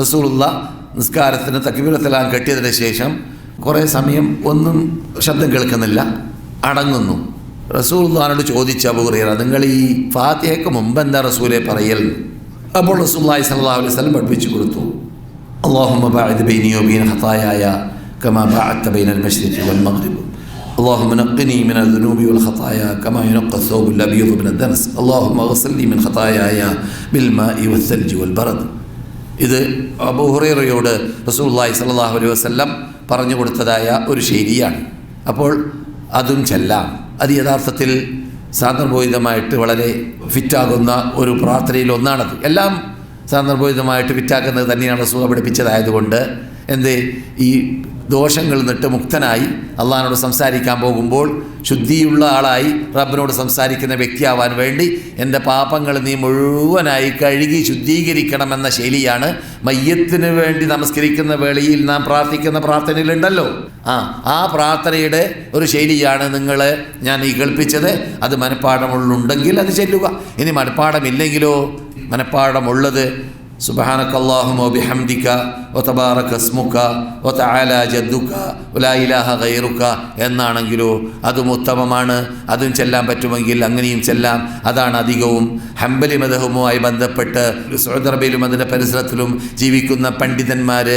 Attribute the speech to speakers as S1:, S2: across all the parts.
S1: റസൂലുള്ള നിസ്കാരത്തിന് തക്കിബിറത്തലാൻ കെട്ടിയതിന് ശേഷം കുറേ സമയം ഒന്നും ശബ്ദം കേൾക്കുന്നില്ല അടങ്ങുന്നു റസൂൽദാനോട് ചോദിച്ച അബൂറിയറ നിങ്ങൾ ഈ ഫാത്തിഹയ്ക്ക് മുമ്പ് എന്താ റസൂലെ പറയൽ അപ്പോൾ റസൂല്ലായി സല്ലാ അലൈഹി സ്വലം പഠിപ്പിച്ചു കൊടുത്തു اللهم باعد بيني وبين خطاياي كما باعدت بين المشرق والمغرب اللهم نقني من الذنوب والخطايا كما ينقى الثوب الابيض من الدنس اللهم اغسلني من خطاياي بالماء والثلج والبرد ഇത് അബൂഹുറയോട് റസൂല്ലായി സല്ലാഹു അലൈഹി വസ്ലം പറഞ്ഞു കൊടുത്തതായ ഒരു ശൈലിയാണ്. അപ്പോൾ അതും ചെല്ലാം. അത് യഥാർത്ഥത്തിൽ സാന്ദർഭോചിതമായിട്ട് വളരെ ഫിറ്റാകുന്ന ഒരു പ്രാർത്ഥനയിൽ ഒന്നാണത്. എല്ലാം സാന്ദർഭോചിതമായിട്ട് ഫിറ്റാക്കുന്നത് തന്നെയാണ് റസൂൽ പഠിപ്പിച്ചതായതുകൊണ്ട് എന്ത്? ഈ ദോഷങ്ങളിൽ നിന്നിട്ട് മുക്തനായി അള്ളഹാനോട് സംസാരിക്കാൻ പോകുമ്പോൾ ശുദ്ധിയുള്ള ആളായി റബ്ബിനോട് സംസാരിക്കുന്ന വ്യക്തിയാവാൻ വേണ്ടി എന്റെ പാപങ്ങൾ നീ മുഴുവനായി കഴുകി ശുദ്ധീകരിക്കണമെന്ന ശൈലിയാണ് മയ്യത്തിന് വേണ്ടി നമസ്കരിക്കുന്ന വേളയിൽ നാം പ്രാർത്ഥിക്കുന്ന പ്രാർത്ഥനയിലുണ്ടല്ലോ. ആ ആ പ്രാർത്ഥനയുടെ ഒരു ശൈലിയാണ് നിങ്ങൾ ഞാൻ ഈ കേൾപ്പിച്ചത്. അത് മനഃപ്പാടമുള്ളുണ്ടെങ്കിൽ അത് ചെല്ലുക. ഇനി മനഃപ്പാടമില്ലെങ്കിലോ? മനഃപ്പാടമുള്ളത് സുബഹാനക اللهم وبحمدك وتبارك اسمك وتعالى جدك ولا ഇലാഹ غيرك എന്നാണെങ്കിലോ അതും ഉത്തമമാണ് അതും ചെല്ലാൻ പറ്റുമെങ്കിൽ അങ്ങനെയും ചെല്ലാം. അതാണ് അധികവും ഹംബലി മതഹുമായി ബന്ധപ്പെട്ട് സൗദി അറേബ്യയിലും അതിന്റെ പരിസരത്തിലും ജീവിക്കുന്ന പണ്ഡിതന്മാർ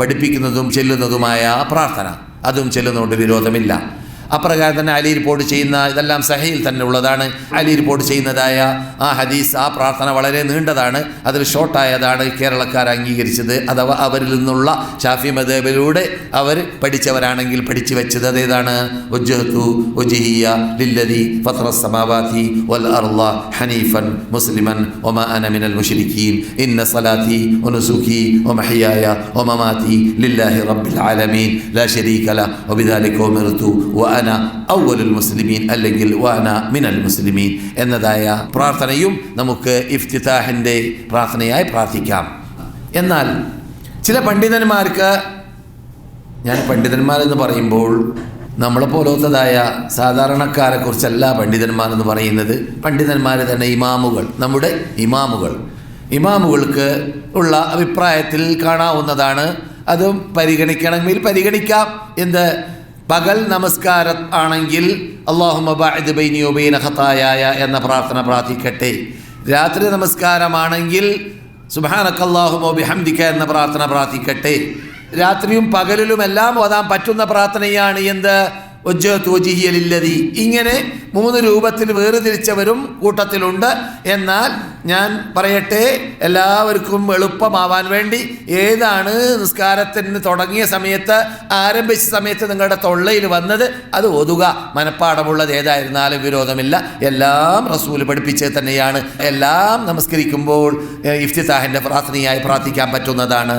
S1: പഠിപ്പിക്കുന്നതും ചെല്ലുന്നതുമായ പ്രാർത്ഥന. അതും ചെല്ലുന്നതുകൊണ്ട് വിരോധമില്ല. അപ്രകാരം തന്നെ അലി റിപ്പോർട്ട് ചെയ്യുന്ന ഇതെല്ലാം സഹയിൽ തന്നെ ഉള്ളതാണ്. അലി റിപ്പോർട്ട് ചെയ്യുന്നതായ ആ ഹദീസ് ആ പ്രാർത്ഥന വളരെ നീണ്ടതാണ്. അതിൽ ഷോർട്ടായതാണ് കേരളക്കാർ അംഗീകരിച്ചത്. അഥവാ അവരിൽ നിന്നുള്ള ഷാഫി മദേബിലൂടെ അവർ പഠിച്ചവരാണെങ്കിൽ പഠിച്ചു വെച്ചത് അതേതാണ്? ഉജ്ജഹത്തു ഉജ്ഹിയ ലില്ലദി ഫത്ര സമാവാതി വൽ അർള ഹനീഫൻ മുസ്ലിമൻ ഒമ അന മിനൽ മുശ്രിക്കീൻ. ഇന്ന സലാത്തി ഒനുസുഖി വമഹയായ വമമാതി ലില്ലാഹി റബ്ബിൽ ആലമീൻ. ലാ ശരീക ല വബിദാലിക ഉമിർതു വ അന ഔവലുൽ മുസ്ലിമീൻ അല്ലെങ്കിൽ വാന മിനൽ മുസ്ലിമീൻ എന്നതായ പ്രാർത്ഥനയും നമുക്ക് ഇഫ്തിതാഹിന്റെ പ്രാർത്ഥനയായി പ്രാർത്ഥിക്കാം. എന്നാൽ ചില പണ്ഡിതന്മാർക്ക് ഞാൻ പണ്ഡിതന്മാരെന്ന് പറയുമ്പോൾ നമ്മളെ പോലത്തതായ സാധാരണക്കാരെ കുറിച്ചല്ല പണ്ഡിതന്മാരെന്ന് പറയുന്നത്. പണ്ഡിതന്മാർ തന്നെ ഇമാമുകൾ നമ്മുടെ ഇമാമുകൾ. ഇമാമുകൾക്ക് ഉള്ള അഭിപ്രായത്തിൽ കാണാവുന്നതാണ്. അതും പരിഗണിക്കണമെങ്കിൽ പരിഗണിക്കാം എന്ത് പകൽ നമസ്കാരം ആണെങ്കിൽ അള്ളാഹുബൈനിയോബൈന ഖത്തായായ എന്ന പ്രാർത്ഥന പ്രാർത്ഥിക്കട്ടെ. രാത്രി നമസ്കാരമാണെങ്കിൽ സുബാനക്കല്ലാഹുമോബി ഹംദിക്ക എന്ന പ്രാർത്ഥന പ്രാർത്ഥിക്കട്ടെ. രാത്രിയും പകലിലും എല്ലാം ഓതാൻ പറ്റുന്ന പ്രാർത്ഥനയാണ് എന്ത്? ഒജ്ജോജിഹിയലില്ലതി ഇങ്ങനെ മൂന്ന് രൂപത്തിൽ വേർതിരിച്ചവരും കൂട്ടത്തിലുണ്ട്. എന്നാൽ ഞാൻ പറയട്ടെ എല്ലാവർക്കും എളുപ്പമാവാൻ വേണ്ടി ഏതാണ് നിസ്കാരത്തിന് തുടങ്ങിയ സമയത്ത് ആരംഭിച്ച സമയത്ത് നിങ്ങളുടെ തൊള്ളയിൽ വന്നത്? അത് ഒതുക മനഃപ്പാടമുള്ളത് ഏതായിരുന്നാലും വിരോധമില്ല. എല്ലാം റസൂൽ പഠിപ്പിച്ചത് തന്നെയാണ്. എല്ലാം നമസ്കരിക്കുമ്പോൾ ഇഫ്തിതാഹിന്റെ പ്രാർത്ഥനയായി പ്രാർത്ഥിക്കാൻ പറ്റുന്നതാണ്.